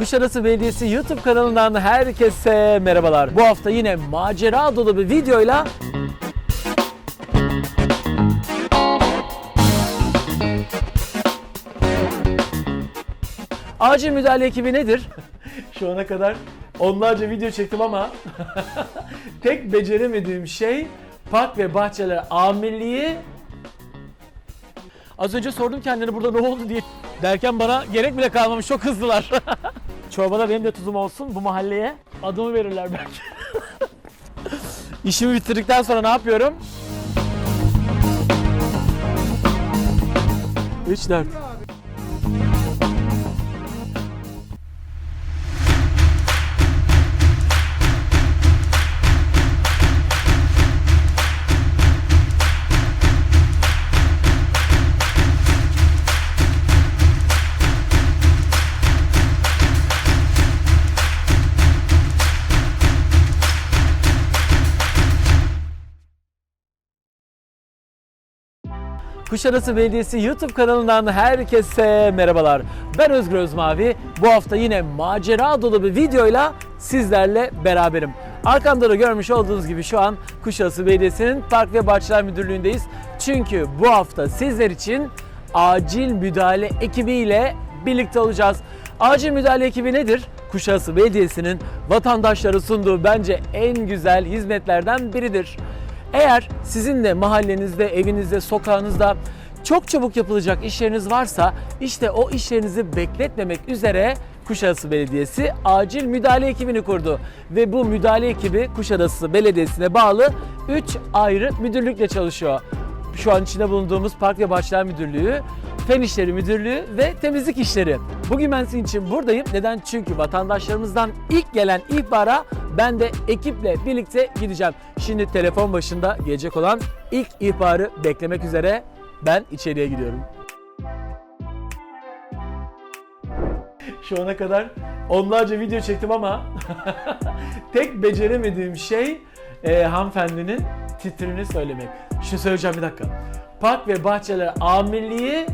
Kuşadası Belediyesi YouTube kanalından herkese merhabalar. Bu hafta yine macera dolu bir videoyla Acil müdahale ekibi nedir? Şu ana kadar onlarca video çektim ama tek beceremediğim şey park ve bahçeler amirliği Az önce sordum kendine burada ne oldu diye derken bana gerek bile kalmamış çok hızlılar. Çorbada benim de tuzum olsun bu mahalleye adımı verirler belki. İşimi bitirdikten sonra ne yapıyorum? 3 4 Kuşadası Belediyesi YouTube kanalından herkese merhabalar. Ben Özgür Özmavi. Bu hafta yine macera dolu bir videoyla sizlerle beraberim. Arkamda da görmüş olduğunuz gibi şu an Kuşadası Belediyesi'nin Park ve Bahçeler Müdürlüğü'ndeyiz. Çünkü bu hafta sizler için acil müdahale ekibiyle birlikte olacağız. Acil müdahale ekibi nedir? Kuşadası Belediyesi'nin vatandaşlara sunduğu bence en güzel hizmetlerden biridir. Eğer sizin de mahallenizde, evinizde, sokağınızda çok çabuk yapılacak işleriniz varsa işte o işlerinizi bekletmemek üzere Kuşadası Belediyesi acil müdahale ekibini kurdu. Ve bu müdahale ekibi Kuşadası Belediyesi'ne bağlı 3 ayrı müdürlükle çalışıyor. Şu an içinde bulunduğumuz Park ve Bahçeler Müdürlüğü, Fen İşleri Müdürlüğü ve Temizlik İşleri. Bugün ben sizin için buradayım. Neden? Çünkü vatandaşlarımızdan ilk gelen ihbara ben de ekiple birlikte gideceğim. Şimdi telefon başında gelecek olan ilk ihbarı beklemek üzere ben içeriye gidiyorum. Şu ana kadar onlarca video çektim ama tek beceremediğim şey e, hanımefendinin titrini söylemek. Şu söyleyeceğim bir dakika. Park ve Bahçeler Amirliği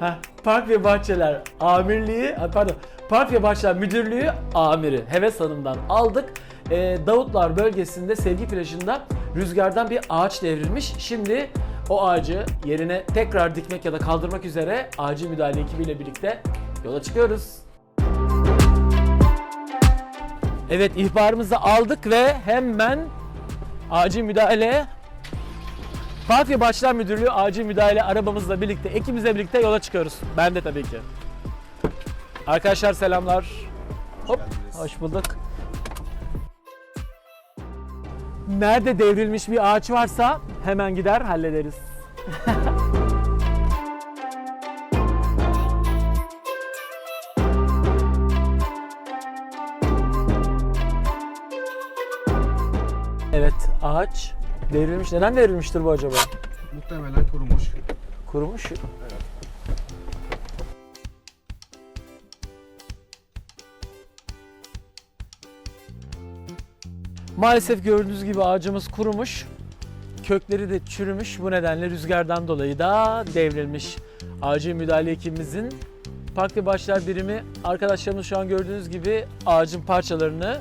Heh, Park ve Bahçeler Amirliği, ha, pardon, Park ve Bahçeler Müdürlüğü Amiri Heves Hanım'dan aldık. Ee, Davutlar bölgesinde Sevgi plajında rüzgardan bir ağaç devrilmiş. Şimdi o ağacı yerine tekrar dikmek ya da kaldırmak üzere acil müdahale ekibiyle birlikte yola çıkıyoruz. Evet ihbarımızı aldık ve hemen acil müdahale Ve Bahçeler Müdürlüğü acil müdahale arabamızla birlikte, ekibimizle birlikte yola çıkıyoruz. Ben de tabii ki. Arkadaşlar selamlar. Hop, hoş bulduk. Nerede devrilmiş bir ağaç varsa hemen gider hallederiz. Evet, ağaç devrilmiş. Neden devrilmiştir bu acaba? Muhtemelen kurumuş. Kurumuş. Maalesef gördüğünüz gibi ağacımız kurumuş. Kökleri de çürümüş. Bu nedenle rüzgardan dolayı da devrilmiş. Acil müdahale ekibimizin Park ve Bahçeler birimi arkadaşlarımız şu an gördüğünüz gibi ağacın parçalarını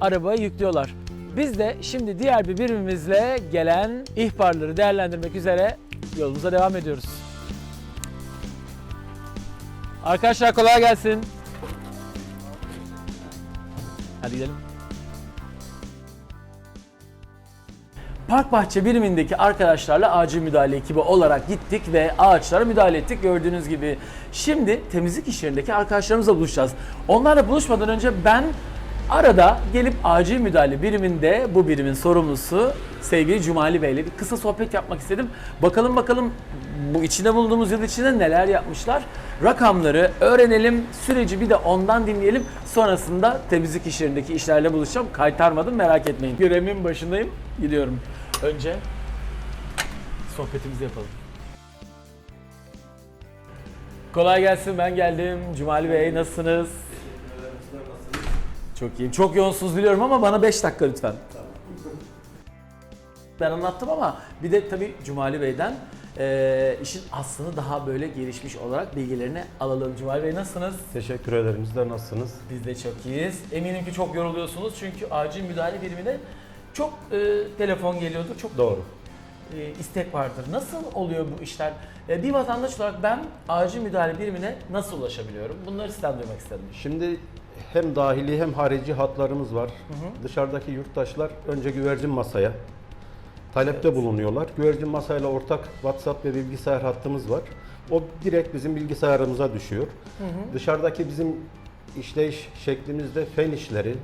arabaya yüklüyorlar. Biz de şimdi diğer bir birimimizle gelen ihbarları değerlendirmek üzere yolumuza devam ediyoruz. Arkadaşlar kolay gelsin. Hadi gidelim. Park Bahçe birimindeki arkadaşlarla acil müdahale ekibi olarak gittik ve ağaçlara müdahale ettik gördüğünüz gibi. Şimdi temizlik işlerindeki arkadaşlarımızla buluşacağız. Onlarla buluşmadan önce ben arada gelip acil müdahale biriminde bu birimin sorumlusu sevgili Cumali Bey ile bir kısa sohbet yapmak istedim. Bakalım bakalım bu içinde bulunduğumuz yıl içinde neler yapmışlar. Rakamları öğrenelim, süreci bir de ondan dinleyelim. Sonrasında temizlik işlerindeki işlerle buluşacağım. Kaytarmadım merak etmeyin. Görevimin başındayım, gidiyorum. Önce sohbetimizi yapalım. Kolay gelsin ben geldim. Cumali Bey nasılsınız? Çok iyiyim. Çok yoğunsunuz biliyorum ama bana 5 dakika lütfen. Ben anlattım ama bir de tabii Cumali Bey'den e, işin aslını daha böyle gelişmiş olarak bilgilerini alalım. Cumali Bey nasılsınız? Teşekkür ederim. Sizler nasılsınız? Biz de çok iyiyiz. Eminim ki çok yoruluyorsunuz çünkü acil müdahale birimine çok e, telefon geliyordur, çok Doğru. e, istek vardır. Nasıl oluyor bu işler? E, bir vatandaş olarak ben acil müdahale birimine nasıl ulaşabiliyorum? Bunları sizden duymak istedim. Şimdi hem dahili hem harici hatlarımız var. Dışarıdaki yurttaşlar önce güvercin masaya talepte bulunuyorlar. Güvercin masayla ortak WhatsApp ve bilgisayar hattımız var. O direkt bizim bilgisayarımıza düşüyor. Dışarıdaki bizim işleyiş şeklimizde fen işleri,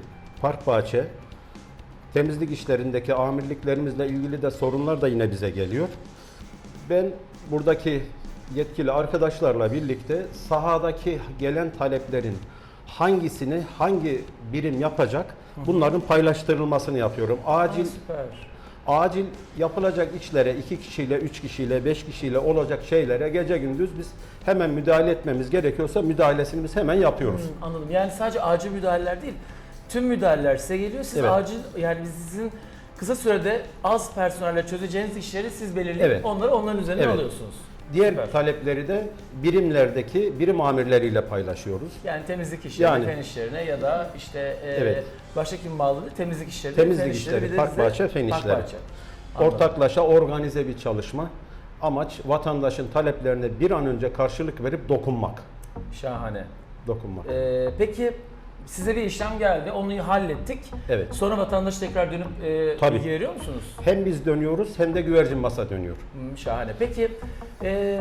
park bahçe, temizlik işlerindeki amirliklerimizle ilgili de sorunlar da yine bize geliyor. Ben buradaki yetkili arkadaşlarla birlikte sahadaki gelen taleplerin hangisini hangi birim yapacak bunların paylaştırılmasını yapıyorum. Acil süper. acil yapılacak işlere iki kişiyle, üç kişiyle, beş kişiyle olacak şeylere gece gündüz biz hemen müdahale etmemiz gerekiyorsa müdahalesini biz hemen yapıyoruz. Anladım. Yani sadece acil müdahaleler değil, tüm müdahaleler size geliyor. Siz Evet. acil, yani sizin kısa sürede az personelle çözeceğiniz işleri siz belirleyip Evet. onları onların üzerine Evet. alıyorsunuz. Diğer Süper. talepleri de birimlerdeki birim amirleriyle paylaşıyoruz. Yani temizlik işlerine, Yani. fen işlerine ya da işte e, Evet. başka kim bağlı? Temizlik işleri, Temizlik fen işleri, de park bahçe, fen park işleri. bahçe. Anladım. Ortaklaşa organize bir çalışma. Amaç vatandaşın taleplerine bir an önce karşılık verip dokunmak. Şahane. Dokunmak. Ee, peki size bir işlem geldi, onu hallettik. Evet. Sonra vatandaş tekrar dönüp e, Tabii. bilgi veriyor musunuz? Hem biz dönüyoruz hem de güvercin masa dönüyor. Hmm, şahane. Peki e,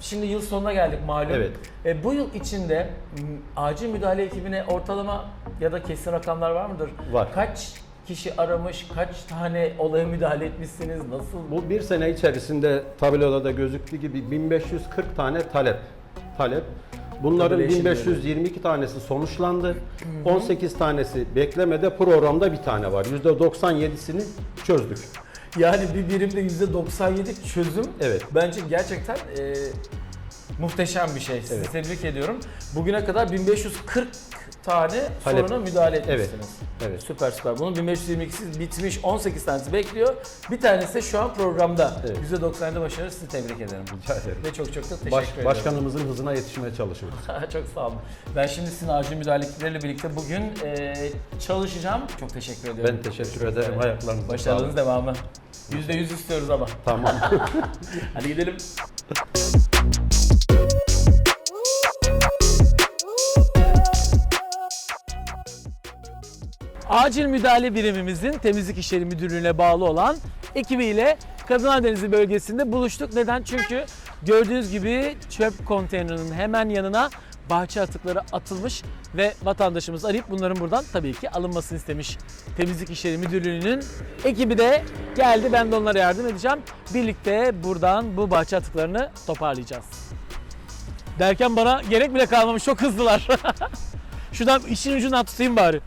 şimdi yıl sonuna geldik malum. Evet. E, bu yıl içinde m, acil müdahale ekibine ortalama ya da kesin rakamlar var mıdır? Var. Kaç kişi aramış, kaç tane olaya müdahale etmişsiniz, nasıl? Bu bir sene içerisinde tabloda da gözüktüğü gibi 1540 tane talep. Talep. Bunların Tabela eşitleri. 1522 tanesi sonuçlandı. 18 tanesi beklemede programda bir tane var. %97'sini çözdük. Yani bir birimde %97 çözüm Evet. bence gerçekten e, muhteşem bir şey. Sizi Evet. tebrik ediyorum. Bugüne kadar 1540 tane Talep. soruna müdahale Evet. etmişsiniz. Evet. Süper süper. Bunun 1522'si bitmiş, 18 tanesi bekliyor. Bir tanesi de şu an programda. Evet. %97 başarı sizi tebrik ederim. Rica ederim. Ve çok çok da teşekkür Baş- ederim. başkanımızın hızına yetişmeye çalışıyoruz. çok sağ olun. Ben şimdi sizin acil müdahalekleriyle birlikte bugün e, çalışacağım. Çok teşekkür ediyorum. Ben teşekkür ederim. Ayaklarınıza sağlık. devamı. %100 istiyoruz ama. Tamam. Hadi gidelim. Acil müdahale birimimizin temizlik işleri müdürlüğüne bağlı olan ekibiyle Kadın Denizi bölgesinde buluştuk. Neden? Çünkü gördüğünüz gibi çöp konteynerinin hemen yanına bahçe atıkları atılmış ve vatandaşımız arayıp bunların buradan tabii ki alınmasını istemiş. Temizlik İşleri Müdürlüğü'nün ekibi de geldi. Ben de onlara yardım edeceğim. Birlikte buradan bu bahçe atıklarını toparlayacağız. Derken bana gerek bile kalmamış. Çok hızlılar. Şuradan işin ucundan tutayım bari.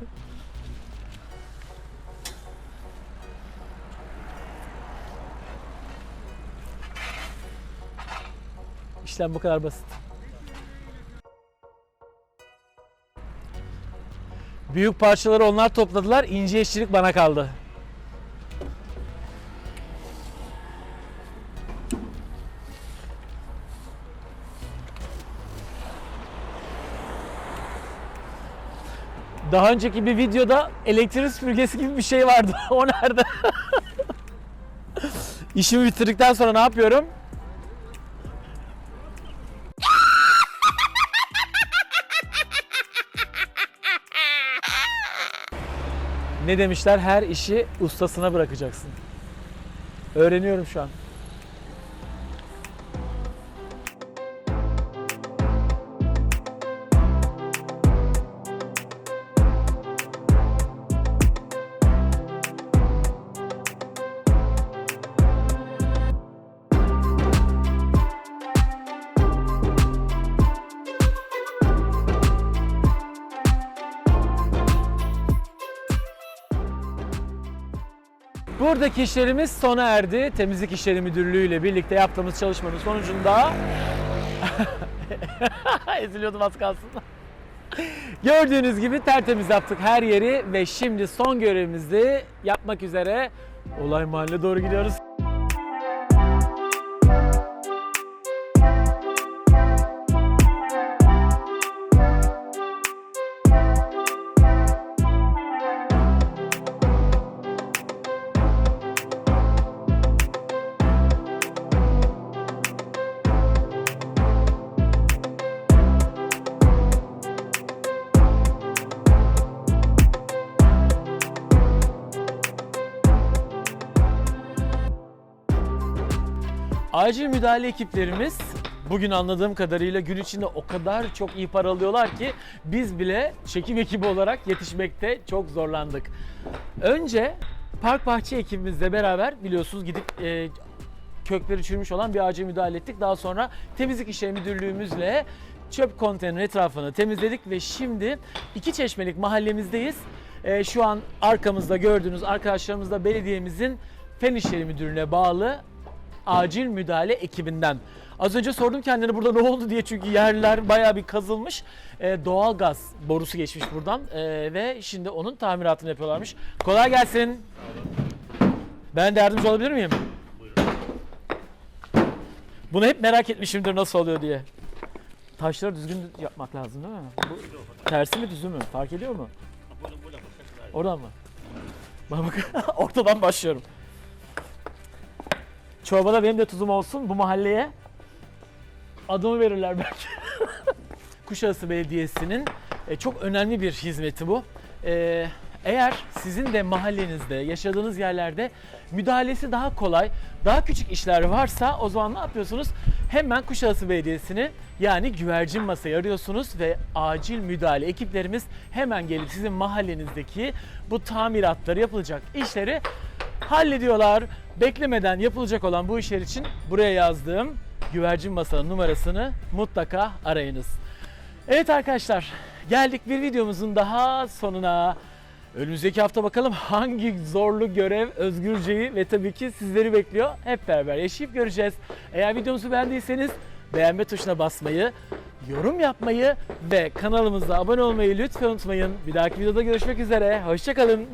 İşlem bu kadar basit. Büyük parçaları onlar topladılar. ince işçilik bana kaldı. Daha önceki bir videoda elektrik süpürgesi gibi bir şey vardı. o nerede? İşimi bitirdikten sonra ne yapıyorum? Ne demişler? Her işi ustasına bırakacaksın. Öğreniyorum şu an. Buradaki işlerimiz sona erdi. Temizlik İşleri Müdürlüğü ile birlikte yaptığımız çalışmanın sonucunda eziliyordum az kalsın. Gördüğünüz gibi tertemiz yaptık her yeri ve şimdi son görevimizi yapmak üzere Olay Mahalline doğru gidiyoruz. Acil müdahale ekiplerimiz bugün anladığım kadarıyla gün içinde o kadar çok para alıyorlar ki biz bile çekim ekibi olarak yetişmekte çok zorlandık. Önce park bahçe ekibimizle beraber biliyorsunuz gidip e, kökleri çürümüş olan bir ağaca müdahale ettik. Daha sonra temizlik işleri müdürlüğümüzle çöp konteynerin etrafını temizledik ve şimdi iki çeşmelik mahallemizdeyiz. Ee, şu an arkamızda gördüğünüz arkadaşlarımız da belediyemizin Fen İşleri Müdürlüğü'ne bağlı acil müdahale ekibinden. Az önce sordum kendine burada ne oldu diye çünkü yerler bayağı bir kazılmış. Ee, doğal gaz borusu geçmiş buradan Ee, ve şimdi onun tamiratını yapıyorlarmış. Kolay gelsin. Ben de yardımcı olabilir miyim? Bunu hep merak etmişimdir nasıl oluyor diye. Taşları düzgün yapmak lazım değil mi? Bu tersi mi düzü mü? Fark ediyor mu? Oradan mı? Bak bak ortadan başlıyorum. Çorbada benim de tuzum olsun bu mahalleye. Adımı verirler belki. Kuşadası Belediyesi'nin e, çok önemli bir hizmeti bu. E, eğer sizin de mahallenizde, yaşadığınız yerlerde müdahalesi daha kolay, daha küçük işler varsa o zaman ne yapıyorsunuz? Hemen Kuşadası Belediyesi'ni yani güvercin masayı arıyorsunuz ve acil müdahale ekiplerimiz hemen gelip sizin mahallenizdeki bu tamiratları yapılacak işleri hallediyorlar. Beklemeden yapılacak olan bu işler için buraya yazdığım güvercin masanın numarasını mutlaka arayınız. Evet arkadaşlar geldik bir videomuzun daha sonuna. Önümüzdeki hafta bakalım hangi zorlu görev Özgürce'yi ve tabii ki sizleri bekliyor. Hep beraber yaşayıp göreceğiz. Eğer videomuzu beğendiyseniz beğenme tuşuna basmayı, yorum yapmayı ve kanalımıza abone olmayı lütfen unutmayın. Bir dahaki videoda görüşmek üzere. Hoşçakalın.